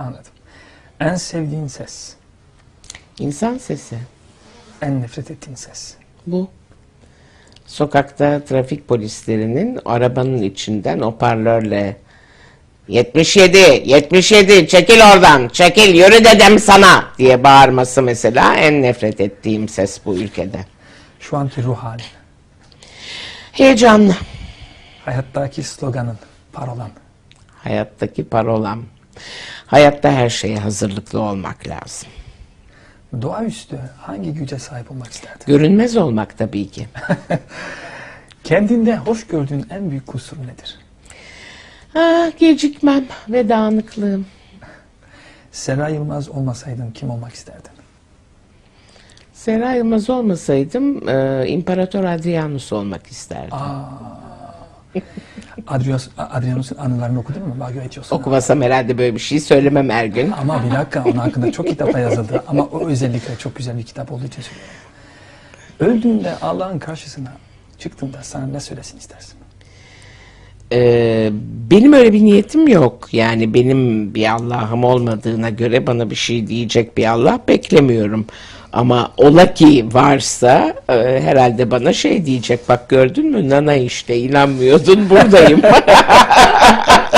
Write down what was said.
Anladım. En sevdiğin ses, İnsan sesi. en nefret ettiğin ses. Bu. Sokakta trafik polislerinin arabanın içinden hoparlörle 77, 77 çekil oradan, çekil yürü dedim sana diye bağırması mesela en nefret ettiğim ses bu ülkede. Şu anki ruh halin, Heyecanlı. hayattaki sloganın, parolan. Hayattaki parolam. Hayatta her şeye hazırlıklı olmak lazım. Doğaüstü hangi güce sahip olmak isterdin? Görünmez olmak tabii ki. Kendinde hoş gördüğün en büyük kusur nedir? Ah, gecikmem ve dağınıklığım. Sera Yılmaz olmasaydın kim olmak isterdin? Sera Yılmaz olmasaydım e, İmparator Adrianus olmak isterdim. Adrios, Adrianus'un anılarını okudun mu? Bak geçiyorsun. Okumasam herhalde böyle bir şey söylemem her gün. Ama bir dakika onun hakkında çok kitapta yazıldı. Ama o özellikle çok güzel bir kitap olduğu için söylüyorum. Öldüğünde Allah'ın karşısına çıktığında sana ne söylesin istersin? Ee, benim öyle bir niyetim yok. Yani benim bir Allah'ım olmadığına göre bana bir şey diyecek bir Allah beklemiyorum. Ama ola ki varsa e, herhalde bana şey diyecek. Bak gördün mü Nana işte inanmıyordun buradayım.